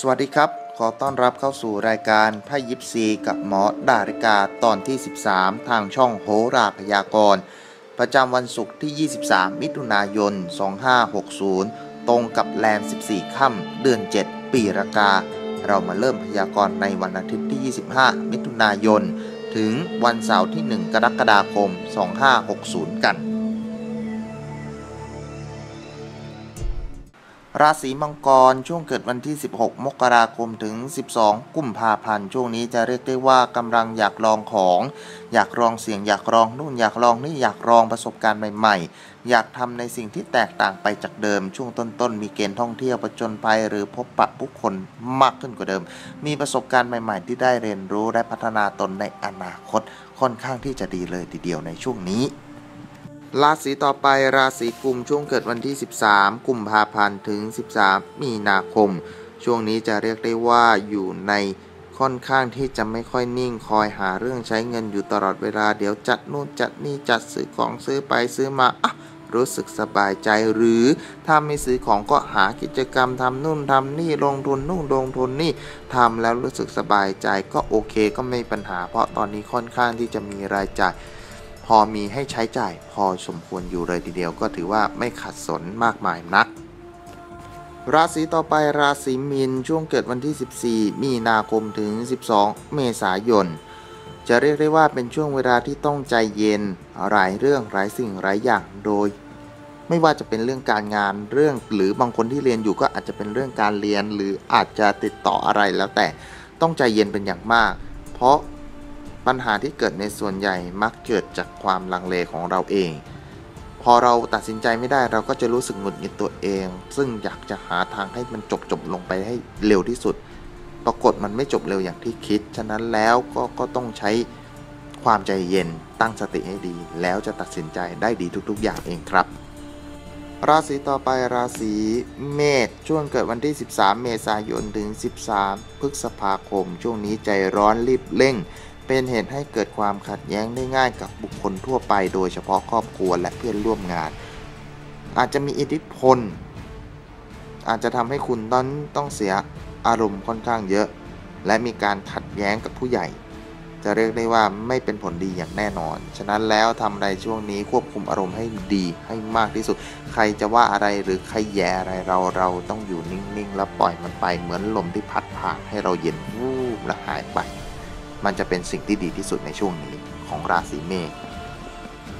สวัสดีครับ ขอต้อนรับเข้าสู่รายการไพ่ยิปซีกับหมอดาริกาตอนที่ 13 ทางช่องโหราพยากรณ์ประจำวันศุกร์ที่ 23 มิถุนายน 2560 ตรงกับแรม 14 ค่ำเดือน 7 ปีรากา เรามาเริ่มพยากรณ์ในวันอาทิตย์ที่ 25 มิถุนายน ถึงวันเสาร์ที่ 1 กรกฎาคม 2560 กัน ราศีมังกรช่วงเกิดวันที่ 16 มกราคมถึง 12 กุมภาพันธ์ช่วงนี้จะเรียกได้ว่ากำลังอยากลองของ อยากลองเสียงอยากลองนู่นอยากลองนี่อยากลองประสบการณ์ใหม่ ๆ อยากทำในสิ่งที่แตกต่างไปจากเดิม ช่วงต้นๆ มีเกณฑ์ท่องเที่ยวประจนภัยหรือพบปะผู้คนมากขึ้นกว่าเดิม มีประสบการณ์ใหม่ๆ ที่ได้เรียนรู้และพัฒนาตนในอนาคตค่อนข้างที่จะดีเลยทีเดียวในช่วงนี้ ราศีต่อไปราศีกุมช่วงเกิดวันที่ 13 กุมภาพันธ์ถึง 13 มีนาคม ช่วงนี้จะเรียกได้ว่าอยู่ในค่อนข้างที่จะไม่ค่อยนิ่งคอยหาเรื่องใช้เงินอยู่ตลอดเวลาเดี๋ยวจัดนู่นจัดนี่จัดซื้อของซื้อไปซื้อมาอะรู้สึกสบายใจหรือถ้าไม่ซื้อของก็หากิจกรรมทำนู่นทำนี่ลงทุนนู่นลงทุนนี่ทำแล้วรู้สึกสบายใจก็โอเคก็ไม่ปัญหา เพราะตอนนี้ค่อนข้างที่จะมีรายจ่าย พอมีให้ใช้จ่ายพอสมควรอยู่เลยทีเดียวก็ถือว่าไม่ขัดสนมากมายนัก ราศีต่อไปราศีมีนช่วงเกิดวันที่ 14 มีนาคมถึง 12 เมษายน จะเรียกได้ว่าเป็นช่วงเวลาที่ต้องใจเย็นหลายเรื่องหลายสิ่งหลายอย่างโดย ไม่ว่าจะเป็นเรื่องการงานเรื่องหรือบางคนที่เรียนอยู่ก็อาจจะเป็นเรื่องการเรียน หรืออาจจะติดต่ออะไรแล้วแต่ต้องใจเย็นเป็นอย่างมาก เพราะ ปัญหาที่เกิดในส่วนใหญ่มักเกิดจากความลังเลของเราเอง พอเราตัดสินใจไม่ได้เราก็จะรู้สึกหงุดหงิดตัวเอง ซึ่งอยากจะหาทางให้มันจบจบลงไปให้เร็วที่สุด ปรากฏมันไม่จบเร็วอย่างที่คิด ฉะนั้นแล้วก็ก็ต้องใช้ความใจเย็นตั้งสติให้ดี แล้วจะตัดสินใจได้ดีทุก ๆ อย่างเองครับราศีต่อไปราศีเมษช่วงเกิดวันที่ 13 เมษายนถึง 13 พฤษภาคม ช่วงนี้ใจร้อนรีบเร่ง เป็นเหตุให้เกิดความขัดแย้งได้ง่ายกับบุคคลทั่วไป โดยเฉพาะครอบครัวและเพื่อนร่วมงาน อาจจะมีอิทธิพล อาจจะทำให้คุณต้องต้องเสียอารมณ์ค่อนข้างเยอะ และมีการขัดแย้งกับผู้ใหญ่ จะเรียกได้ว่าไม่เป็นผลดีอย่างแน่นอน ฉะนั้นแล้วทำอะไรช่วงนี้ควบคุมอารมณ์ให้ดีให้มากที่สุด ใครจะว่าอะไรหรือใครแย่อะไรเราเราต้องอยู่นิ่งๆ แล้วปล่อยมันไปเหมือนลมที่พัดผ่านให้เราเย็นวูบและหายไป มันจะเป็นสิ่งที่ดีที่สุดในช่วงนี้ของราศีเมษ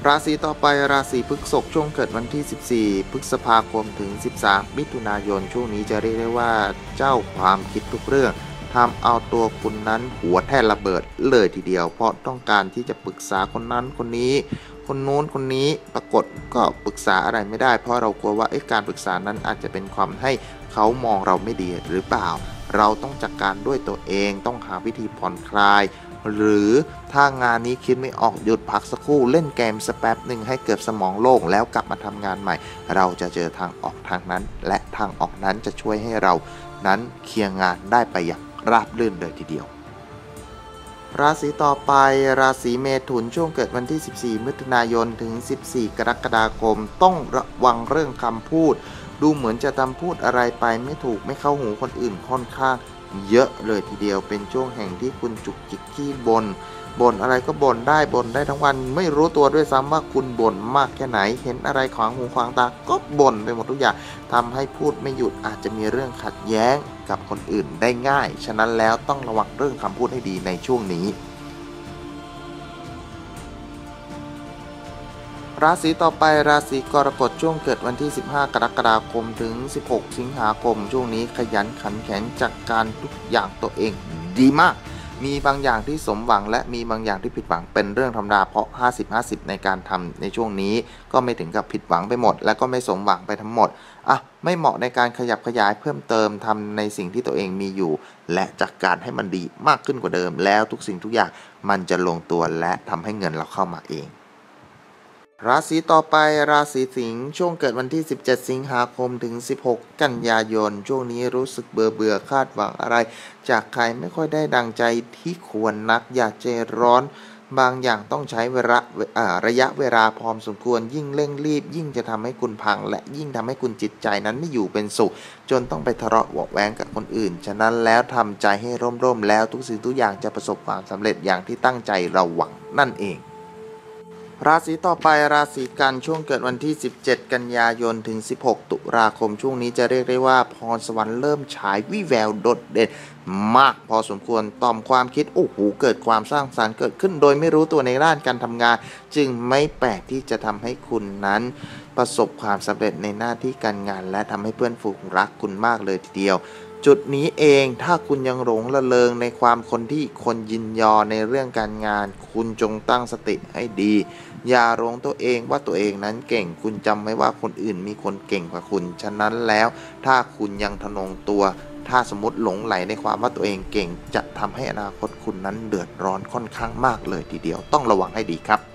ราศีต่อไปราศีพฤษภช่วงเกิดวันที่ 14 พฤษภาคมถึง 13 มิถุนายนช่วงนี้จะเรียกได้ว่าเจ้าความคิดทุกเรื่องทำเอาตัวคุณนั้นหัวแทนระเบิดเลยทีเดียว เพราะต้องการที่จะปรึกษาคนนั้นคนนี้ คนนู้นคนนี้ปรากฏก็ปรึกษาอะไรไม่ได้ เพราะเรากลัวว่าเอ๊ะการปรึกษานั้นอาจจะเป็นความให้เขามองเราไม่ดีหรือเปล่า เราต้องจัดกการด้วยตัวเองต้องหาวิธีผ่อนคลาย หรือถ้างานนี้คิดไม่ออกหยุดพักสักครู่เล่นเกมสักแป๊บหนึ่งให้เกิดสมองโล่งแล้วกลับมาทำงานใหม่ เราจะเจอทางออกทางนั้น และทางออกนั้นจะช่วยให้เรานั้นเคลียร์งานได้ไปอย่างราบรื่นเลยทีเดียวราศีต่อไปราศีเมถุนช่วงเกิดวันที่ 14 มิถุนายนถึง 14 กรกฎาคม ต้องระวังเรื่องคำพูด ดูเหมือนจะทำพูดอะไรไปไม่ถูกไม่เข้าหูคนอื่นค่อนข้างเยอะเลยทีเดียวเป็นช่วงแห่งที่คุณจุกจิกขี้บนบ่นอะไรก็บ่นได้บ่นได้ทั้งวัน ไม่รู้ตัวด้วยซ้ำว่าคุณบ่นมากแค่ไหน เห็นอะไรขวางหูขวางตาก็บ่นไปหมดทุกอย่างทำให้พูดไม่หยุดอาจจะมีเรื่องขัดแย้งกับคนอื่นได้ง่าย ฉะนั้นแล้วต้องระวังเรื่องคำพูดให้ดีในช่วงนี้ ราศีต่อไปราศีกรกฎช่วงเกิดวันที่ 15 กรกฎาคมถึง 16 สิงหาคม ช่วงนี้ขยันขันแข็งจัดกการทุกอย่างตัวเองดีมาก มีบางอย่างที่สมหวังและมีบางอย่างที่ผิดหวังเป็นเรื่องธรรมดาเพราะ 50-50 ในการทำในช่วงนี้ก็ไม่ถึงกับผิดหวังไปหมด และก็ไม่สมหวังไปทั้งหมดอะไม่เหมาะในการขยับขยายเพิ่มเติมทำในสิ่งที่ตัวเองมีอยู่ และจัดกการให้มันดีมากขึ้นกว่าเดิม แล้วทุกสิ่งทุกอย่างมันจะลงตัวและทำให้เงินเราเข้ามาเอง ราศีต่อไปราศีสิงห์ช่วงเกิดวันที่ 17 สิงหาคมถึง 16 กันยายน ช่วงนี้รู้สึกเบื่อเบื่อคาดหวังอะไร จากใครไม่ค่อยได้ดังใจที่ควรนักอยากใจร้อน บางอย่างต้องใช้เวลาระยะเวลาพอสมควรยิ่งเร่งรีบ ยิ่งจะทำให้คุณพัง และยิ่งทำให้คุณจิตใจนั้นไม่อยู่เป็นสุข จนต้องไปทะเลาะเบาะแว้งกับคนอื่น ฉะนั้นแล้วทำใจให้ร่มๆแล้วทุกสิ่งทุกอย่างจะประสบความสำเร็จอย่างที่ตั้งใจเราหวังนั่นเอง ราศีต่อไปราศีกันช่วงเกิดวันที่ 17 กันยายนถึง 16 ตุลาคมช่วงนี้จะเรียกได้ว่าพรสวรรค์เริ่มฉายวิแววโดดเด่นมากพอสมควรต่อมความคิดโอ้โหเกิดความสร้างสารรค์เกิดขึ้นโดยไม่รู้ตัวในด้านการทำงาน จึงไม่แปลกที่จะทำให้คุณนั้น ประสบความสำเร็จในหน้าที่การงาน และทำให้เพื่อนฝูงรักคุณมากเลยทีเดียว จุดนี้เองถ้าคุณยังหลงละเลงในความคนที่คนยินยอในเรื่องการงาน คุณจงตั้งสติให้ดี อย่าหลงตัวเองว่าตัวเองนั้นเก่ง คุณจำไว้ว่าคนอื่นมีคนเก่งกว่าคุณ ฉะนั้นแล้วถ้าคุณยังทะนงตัว ถ้าสมมติหลงไหลในความว่าตัวเองเก่ง จะทำให้อนาคตคุณนั้นเดือดร้อนค่อนข้างมากเลยทีเดียวต้องระวังให้ดีครับ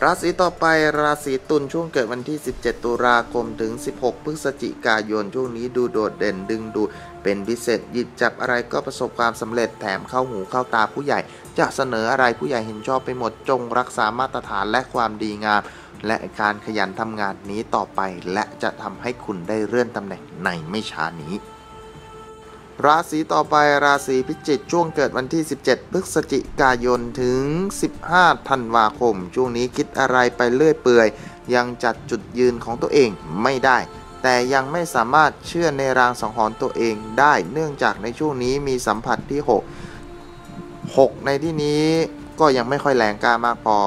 ราศีต่อไปราศีตุลช่วงเกิดวันที่ 17 ตุลาคมถึง 16 พฤศจิกายน ช่วงนี้ดูโดดเด่นดึงดูดเป็นพิเศษหยิบจับอะไรก็ประสบความสำเร็จแถมเข้าหูเข้าตาผู้ใหญ่ จะเสนออะไรผู้ใหญ่เห็นชอบไปหมดจงรักษามาตรฐานและความดีงาม และการขยันทำงานนี้ต่อไป และจะทำให้คุณได้เลื่อนตำแหน่งในไม่ช้านี้ ราศีต่อไปราศีพิจิกช่วงเกิดวันที่ 17 พฤศจิกายนถึง 15 ธันวาคม ช่วงนี้คิดอะไรไปเรื่อยเปื่อย ยังจัดจุดยืนของตัวเองไม่ได้ แต่ยังไม่สามารถเชื่อในรางสังหรณ์ตัวเองได้ เนื่องจากในช่วงนี้มีสัมผัสที่ 6 6 ในที่นี้ก็ยังไม่ค่อยแรงกล้ามากพอ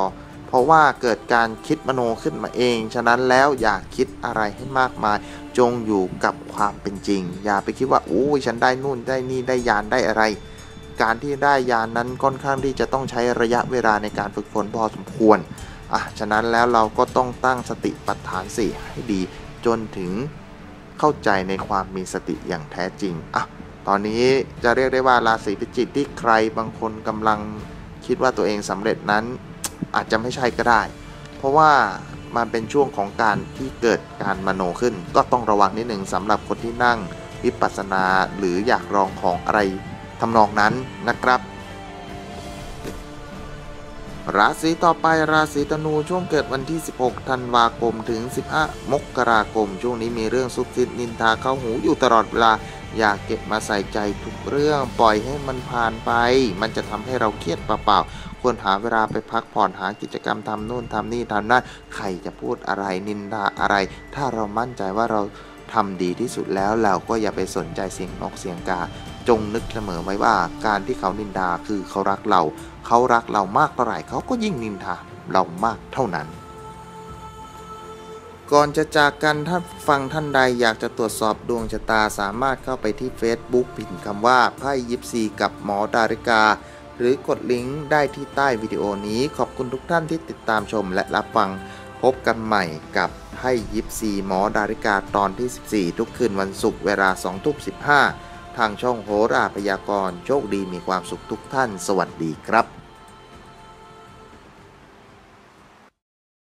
ราะว่าเกิดการคิดมโนขึ้นมาเอง ฉะนั้นแล้วอย่าคิดอะไรให้มากมาย จงอยู่กับความเป็นจริง อย่าไปคิดว่าโอ้ยฉันได้นู่นได้นี่ได้ยานได้อะไร การที่ได้ยานนั้นค่อนข้างที่จะต้องใช้ระยะเวลาในการฝึกฝนพอสมควรอะฉะนั้นแล้วเราก็ต้องตั้งสติปัฏฐานสี่ให้ดี จนถึงเข้าใจในความมีสติอย่างแท้จริงอะตอนนี้จะเรียกได้ว่าราศีพิจิกที่ใครบางคนกำลังคิดว่าตัวเองสำเร็จนั้น อาจจะไม่ใช่ก็ได้ เพราะว่ามันเป็นช่วงของการที่เกิดการมโนขึ้น ก็ต้องระวังนิดหนึ่งสำหรับคนที่นั่งวิปัสสนาหรืออยากลองของอะไรทำนองนั้นนะครับ ราศีต่อไปราศีธนูช่วงเกิดวันที่ 16 ธันวาคมถึง 15 มกราคม ช่วงนี้มีเรื่องซุบซิบนินทาเข้าหูอยู่ตลอดเวลา อย่าเก็บมาใส่ใจทุกเรื่อง ปล่อยให้มันผ่านไป มันจะทำให้เราเครียดเปล่าๆควรหาเวลาไปพักผ่อนหากิจกรรมทำนู่นทำนี่ทำนั่นใครจะพูดอะไรนินทาอะไร ถ้าเรามั่นใจว่าเราทำดีที่สุดแล้วเราก็อย่าไปสนใจเสียงนกเสียงกา จงนึกเสมอไว้ว่าการที่เขานินทาคือเขารักเรา เขารักเรามากเท่าไหร่เขาก็ยิ่งนินทาเรามากเท่านั้น ก่อนจะจากกันถ้าฟังท่านใดอยากจะตรวจสอบดวงชะตาสามารถเข้าไปที่ Facebook พิมพ์คำว่าไพ่ยิปซีกับหมอดาริกา หรือกดลิงก์ได้ที่ใต้วิดีโอนี้ ขอบคุณทุกท่านที่ติดตามชมและรับฟังพบกันใหม่กับไพ่ยิปซีหมอดาริกาตอนที่ 14 ทุกคืนวันศุกร์เวลา2ทุ่ม15 ทางช่องโหราพยากรณ์โชคดีมีความสุขทุกท่าน สวัสดีครับ